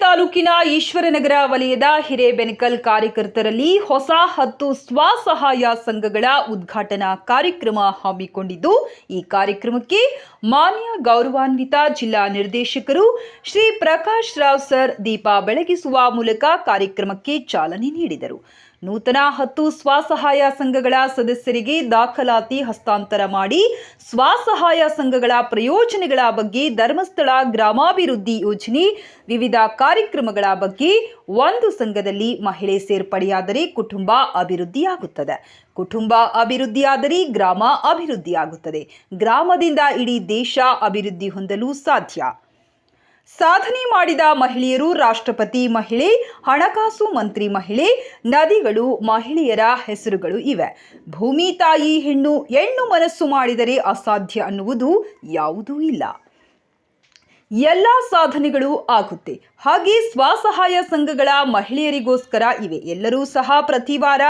ತಾಲೂಕಿನ ಈಶ್ವರನಗರ ವಲಯದ ಹಿರೇಬೆನಕಲ್ ಕಾರ್ಯಕರ್ತರಲ್ಲಿ ಹೊಸ ಹತ್ತು ಸ್ವಸಹಾಯ ಸಂಘಗಳ ಉದ್ಘಾಟನಾ ಕಾರ್ಯಕ್ರಮ ಹಮ್ಮಿಕೊಂಡಿದ್ದು, ಈ ಕಾರ್ಯಕ್ರಮಕ್ಕೆ ಮಾನ್ಯ ಗೌರವಾನ್ವಿತ ಜಿಲ್ಲಾ ನಿರ್ದೇಶಕರು ಶ್ರೀ ಪ್ರಕಾಶ್ ರಾವ್ ಸರ್ ದೀಪ ಬೆಳಗಿಸುವ ಮೂಲಕ ಕಾರ್ಯಕ್ರಮಕ್ಕೆ ಚಾಲನೆ ನೀಡಿದರು. ನೂತನ ಹತ್ತು ಸ್ವಸಹಾಯ ಸಂಘಗಳ ಸದಸ್ಯರಿಗೆ ದಾಖಲಾತಿ ಹಸ್ತಾಂತರ ಮಾಡಿ ಸ್ವಸಹಾಯ ಸಂಘಗಳ ಪ್ರಯೋಜನಗಳ ಬಗ್ಗೆ ಧರ್ಮಸ್ಥಳ ಗ್ರಾಮಾಭಿವೃದ್ಧಿ ಯೋಜನೆ, ವಿವಿಧ ಕಾರ್ಯಕ್ರಮಗಳ ಬಗ್ಗೆ ಒಂದು ಸಂಘದಲ್ಲಿ ಮಹಿಳೆ ಸೇರ್ಪಡೆಯಾದರೆ ಕುಟುಂಬ ಅಭಿವೃದ್ಧಿಯಾಗುತ್ತದೆ. ಕುಟುಂಬ ಅಭಿವೃದ್ಧಿಯಾದರೆ ಗ್ರಾಮ ಅಭಿವೃದ್ಧಿಯಾಗುತ್ತದೆ. ಗ್ರಾಮದಿಂದ ಇಡೀ ದೇಶ ಅಭಿವೃದ್ಧಿ ಹೊಂದಲು ಸಾಧ್ಯ. ಸಾಧನೆ ಮಾಡಿದ ಮಹಿಳೆಯರು ರಾಷ್ಟ್ರಪತಿ ಮಹಿಳೆ, ಹಣಕಾಸು ಮಂತ್ರಿ ಮಹಿಳೆ, ನದಿಗಳು, ಮಹಿಳೆಯರ ಹೆಸರುಗಳು ಇವೆ. ಭೂಮಿ, ತಾಯಿ, ಹೆಣ್ಣು ಹೆಣ್ಣು ಮನಸ್ಸು ಮಾಡಿದರೆ ಅಸಾಧ್ಯ ಅನ್ನುವುದು ಯಾವುದೂ ಇಲ್ಲ. ಎಲ್ಲ ಸಾಧನೆಗಳು ಆಗುತ್ತೆ. ಹಾಗೆ ಸ್ವಸಹಾಯ ಸಂಘಗಳ ಮಹಿಳೆಯರಿಗೋಸ್ಕರ ಇವೆ. ಎಲ್ಲರೂ ಸಹ ಪ್ರತಿ ವಾರ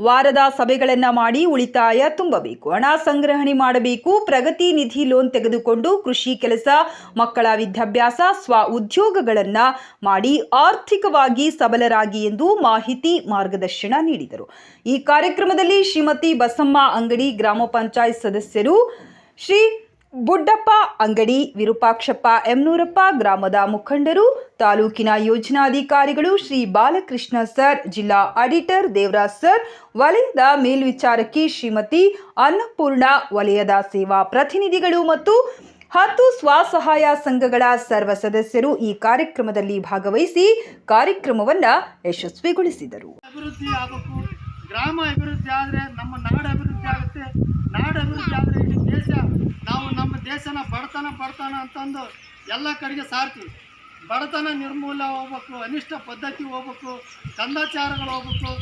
ವಾರದ ಸಭೆಗಳನ್ನು ಮಾಡಿ ಉಳಿತಾಯ ತುಂಬಬೇಕು. ಹಣ ಸಂಗ್ರಹಣೆ ಮಾಡಬೇಕು. ಪ್ರಗತಿ ನಿಧಿ ಲೋನ್ ತೆಗೆದುಕೊಂಡು ಕೃಷಿ ಕೆಲಸ, ಮಕ್ಕಳ ವಿದ್ಯಾಭ್ಯಾಸ, ಸ್ವ ಉದ್ಯೋಗಗಳನ್ನು ಮಾಡಿ ಆರ್ಥಿಕವಾಗಿ ಸಬಲರಾಗಿ ಎಂದು ಮಾಹಿತಿ ಮಾರ್ಗದರ್ಶನ ನೀಡಿದರು. ಈ ಕಾರ್ಯಕ್ರಮದಲ್ಲಿ ಶ್ರೀಮತಿ ಬಸಮ್ಮ ಅಂಗಡಿ ಗ್ರಾಮ ಪಂಚಾಯತ್ ಸದಸ್ಯರು ಶ್ರೀ ಬುಡ್ಡಪ್ಪ ಅಂಗಡಿ, ವಿರೂಪಾಕ್ಷಪ್ಪ ಎಮ್ನೂರಪ್ಪ ಗ್ರಾಮದ ಮುಖಂಡರು, ತಾಲೂಕಿನ ಯೋಜನಾಧಿಕಾರಿಗಳು ಶ್ರೀ ಬಾಲಕೃಷ್ಣ ಸರ್, ಜಿಲ್ಲಾ ಆಡಿಟರ್ ದೇವರಾಜ್ ಸರ್, ವಲಯದ ಮೇಲ್ವಿಚಾರಕಿ ಶ್ರೀಮತಿ ಅನ್ನಪೂರ್ಣ, ವಲಯದ ಸೇವಾ ಪ್ರತಿನಿಧಿಗಳು ಮತ್ತು ಹತ್ತು ಸ್ವಸಹಾಯ ಸಂಘಗಳ ಸರ್ವ ಸದಸ್ಯರು ಈ ಕಾರ್ಯಕ್ರಮದಲ್ಲಿ ಭಾಗವಹಿಸಿ ಕಾರ್ಯಕ್ರಮವನ್ನು ಯಶಸ್ವಿಗೊಳಿಸಿದರು. ಗ್ರಾಮ ಅಭಿವೃದ್ಧಿ ಆದರೆ ನಮ್ಮ ನಾಡು ಅಭಿವೃದ್ಧಿ ಆಗುತ್ತೆ. ನಾಡು ಅಭಿವೃದ್ಧಿ ಆದರೆ ಇಡೀ ದೇಶ, ನಾವು ನಮ್ಮ ದೇಶನ ಬಡತನ ಬಡತನ ಅಂತಂದು ಎಲ್ಲ ಕಡೆಗೆ ಸಾರ್ತೀವಿ. ಬಡತನ ನಿರ್ಮೂಲ ಹೋಗ್ಬೇಕು, ಅನಿಷ್ಟ ಪದ್ಧತಿ ಹೋಗ್ಬೇಕು, ಕಂದಾಚಾರಗಳು ಹೋಗ್ಬೇಕು.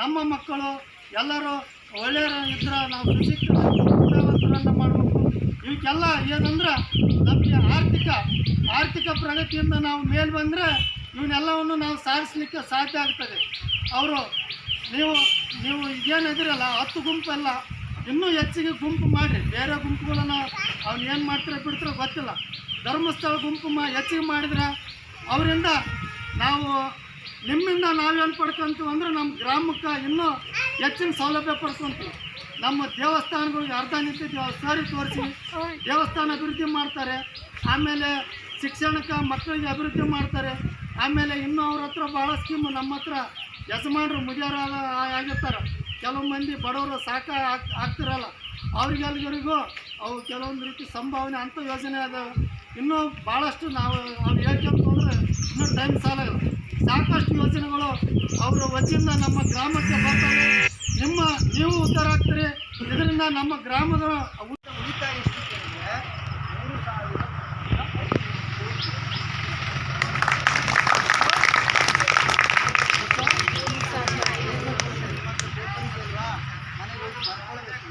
ನಮ್ಮ ಮಕ್ಕಳು, ಎಲ್ಲರೂ ಒಳ್ಳೆಯ ಇದ್ರೆ ನಾವು ಸುಶಿಕ್ಷಿತರನ್ನು ಮಾಡಬೇಕು. ಇವಕ್ಕೆಲ್ಲ ಏನಂದ್ರೆ ನಮಗೆ ಆರ್ಥಿಕ ಆರ್ಥಿಕ ಪ್ರಗತಿಯಿಂದ ನಾವು ಮೇಲೆ ಬಂದರೆ ಇವನ್ನೆಲ್ಲವನ್ನು ನಾವು ಸಾಧಿಸಲಿಕ್ಕೆ ಸಾಧ್ಯ ಆಗ್ತದೆ. ಅವರು ನೀವು ನೀವು ಏನಿದಿರಲ್ಲ ಹತ್ತು ಗುಂಪಲ್ಲ ಇನ್ನೂ ಹೆಚ್ಚಿಗೆ ಗುಂಪು ಮಾಡಿರಿ. ಬೇರೆ ಗುಂಪುಗಳನ್ನು ಅವ್ನು ಏನು ಮಾಡ್ತಾರೆ ಬಿಡ್ತಾರೋ ಗೊತ್ತಿಲ್ಲ. ಧರ್ಮಸ್ಥಳ ಗುಂಪು ಮಾ ಹೆಚ್ಚಿಗೆ ಮಾಡಿದ್ರೆ ಅವರಿಂದ ನಾವು ನಿಮ್ಮಿಂದ ನಾವೇನು ಪಡ್ಕೊಂತೀವಿ ಅಂದ್ರೆ ನಮ್ಮ ಗ್ರಾಮಕ್ಕೆ ಇನ್ನೂ ಹೆಚ್ಚಿನ ಸೌಲಭ್ಯ ಪಡ್ಕೊಂತೀವಿ ನಮ್ಮ ದೇವಸ್ಥಾನಗಳಿಗೆ ಅರ್ಧ ನಿಂತಿದ್ದೀವಿ ಸರಿ ತೋರಿಸಿ. ದೇವಸ್ಥಾನ ಅಭಿವೃದ್ಧಿ ಮಾಡ್ತಾರೆ. ಆಮೇಲೆ ಶಿಕ್ಷಣಕ್ಕೆ ಮಕ್ಕಳಿಗೆ ಅಭಿವೃದ್ಧಿ ಮಾಡ್ತಾರೆ. ಆಮೇಲೆ ಇನ್ನೂ ಅವ್ರ ಹತ್ರ ಭಾಳ ಸ್ಕೀಮು ನಮ್ಮ ಹತ್ರ ಯಜಮಾನರು ಮುಜಾರ ಆಗಿರ್ತಾರೆ. ಕೆಲವು ಮಂದಿ ಬಡವರು ಸಾಕ ಆಗ್, ಆಗ್ತಿರಲ್ಲ. ಅವ್ರಿಗೆಲ್ರಿಗೂ ಅವು ಕೆಲವೊಂದು ರೀತಿ ಸಂಭಾವನೆ ಅಂಥ ಯೋಜನೆ ಅದಾವೆ ಇನ್ನೂ ಭಾಳಷ್ಟು ನಾವು ಅವ್ರು ಹೇಳ್ಕೊಂತ ಅಂದರೆ ಇನ್ನೂ ಟೈಮ್ ಸಾಲಲ್ಲ. ಸಾಕಷ್ಟು ಯೋಜನೆಗಳು ಅವರ ವತಿಯಿಂದ ನಮ್ಮ ಗ್ರಾಮಕ್ಕೆ ಬರ್ತಾರೆ. ನಿಮ್ಮ, ನೀವು ಉದ್ಧಾರ ಆಗ್ತೀರಿ. ಇದರಿಂದ ನಮ್ಮ ಗ್ರಾಮದ ಉಳಿತಾಯ ಎಷ್ಟಿದೆ ಅಂದರೆ ಮೂರು ಸಾವಿರ ಮನೆಗೆ ಹೋಗಿ ಬರ್ಕೊಳ್ಳಬೇಕು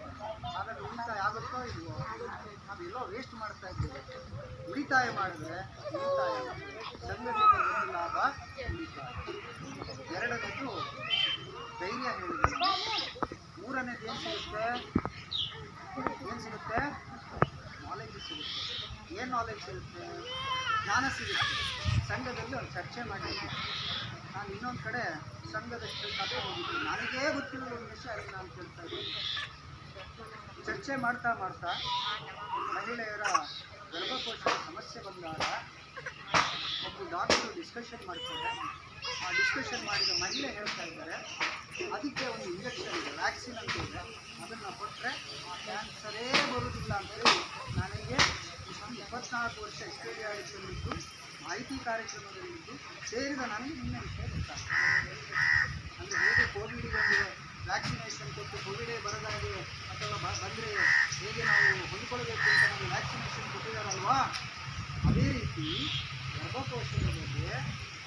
ಹಾಗಾದ್ರೆ ಉಳಿತಾಯ ಆಗುತ್ತೋ ಇಲ್ವೋ? ನಾವೆಲ್ಲೋ ವೇಸ್ಟ್ ಮಾಡ್ತಾ ಇದ್ದೇವೆ. ಉಳಿತಾಯ ಮಾಡಿದ್ರೆ ಉಳಿತಾಯ ಸಂಘಟಿತ ಒಂದು ಲಾಭ ಉಳಿತಾಯ. ಎರಡನೇದು ಧೈರ್ಯ ಹೇಳಿದೆ. ಮೂರನೇದು ಏನು ಸಿಗುತ್ತೆ? ಏನು ಸಿಗುತ್ತೆ? ನಾಲೆಜ್ ಸಿಗುತ್ತೆ. ಏನು ನಾಲೆಜ್ ಸಿಗುತ್ತೆ? ಜ್ಞಾನ ಸಿಗುತ್ತೆ. ಸಂಘದಲ್ಲಿ ಒಂದು ಚರ್ಚೆ ಮಾಡಿದ್ದೆ ನಾನು ಇನ್ನೊಂದು ಕಡೆ ಸಂಘದಷ್ಟು ಕಥೆ ಹೋಗಿದ್ದೀನಿ ನನಗೇ ಗೊತ್ತಿರೋ ಒಂದು ವಿಷಯ ಅದನ್ನು ನಾನು ಕೇಳ್ತಾ ಚರ್ಚೆ ಮಾಡ್ತಾ ಮಾಡ್ತಾ ಮಹಿಳೆಯರ ಗರ್ಭಕೋಶದ ಸಮಸ್ಯೆ ಬಂದಾಗ ಒಬ್ಬರು ಡಾಕ್ಟರ್ ಡಿಸ್ಕಷನ್ ಮಾಡ್ತಾರೆ. ಆ ಡಿಸ್ಕಷನ್ ಮಾಡಿದ ಮಹಿಳೆ ಹೇಳ್ತಾ ಇದ್ದಾರೆ, ಅದಕ್ಕೆ ಒಂದು ಇಂಜೆಕ್ಷನ್ ಇದೆ ವ್ಯಾಕ್ಸಿನ್ ಅಂತ ಇದೆ. ಅದನ್ನು ಕೊಟ್ಟರೆ ಆ ಕ್ಯಾನ್ಸರೇ ಬರುವುದಿಲ್ಲ ಅಂತೇಳಿ ನನಗೆ ಇಪ್ಪತ್ನಾಲ್ಕು ವರ್ಷ ಇಸ್ಟೇಡಿಯಾಡಿದ್ದು ಮಾಹಿತಿ ಕಾರ್ಯಕ್ರಮದಲ್ಲಿದ್ದು ಸೇರಿದ ನನಗೆ ನಿನ್ನೆ ವಿಷಯ ಗೊತ್ತಾಗ್ತದೆ ಅಂದರೆ ಹೇಗೆ ಕೋವಿಡ್ ಒಂದು ವ್ಯಾಕ್ಸಿನೇಷನ್ ಕೊಟ್ಟು ಕೋವಿಡೇ ಬರದಾಗೆ ಅಥವಾ ಬಂದರೆ ಹೇಗೆ ನಾವು ಹೊಂದ್ಕೊಳ್ಬೇಕು ಅಂತ ನಮಗೆ ವ್ಯಾಕ್ಸಿನೇಷನ್ ಕೊಟ್ಟಿದ್ದಾರಲ್ವಾ? ಅದೇ ರೀತಿ ಗರ್ಭಕೋಶದ ಬಗ್ಗೆ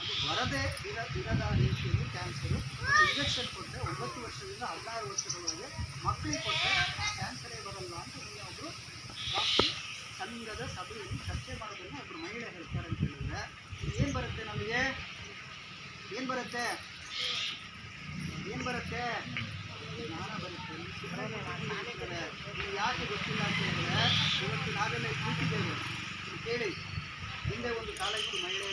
ಅದು ಬರದೇ ಇರ, ಇರದ ರೀತಿಯಲ್ಲಿ ಕ್ಯಾನ್ಸರು ಇಂಜೆಕ್ಷನ್ ಕೊಟ್ಟರೆ ಒಂಬತ್ತು ವರ್ಷದಿಂದ ಹದಿನಾರು ವರ್ಷದೊಳಗೆ ಮಕ್ಕಳಿಗೆ ಕೊಟ್ಟರೆ ಕ್ಯಾನ್ಸರೇ ಬರಲ್ಲ ಅಂತ ನಿನ್ನೆ ಒಬ್ಬರು ಡಾಕ್ಟರ್ ಸಂಘದ ಸಭೆಯಲ್ಲಿ ಚರ್ಚೆ ಮಾಡೋದನ್ನು ಒಬ್ಬರು ಮಹಿಳೆ ಹೇಳ್ತಾರೆ ಅಂತ ಹೇಳಿದ್ರೆ, ಏನು ಬರುತ್ತೆ ನಮಗೆ? ಏನು ಬರುತ್ತೆ? ಏನ್ ಬರುತ್ತೆ ಜ್ಞಾನ ಬರುತ್ತೆ ನೀವು ಯಾಕೆ ಗೊತ್ತಿಲ್ಲ ಅಂತ ಹೇಳಿದ್ರೆ ಇವತ್ತು ನಾವೆಲ್ಲ ಕೂತಿದ್ದೇವೆ ಕೇಳಿ ಹಿಂದೆ ಒಂದು ಕಾಲೇಜಿನ ಮಹಿಳೆ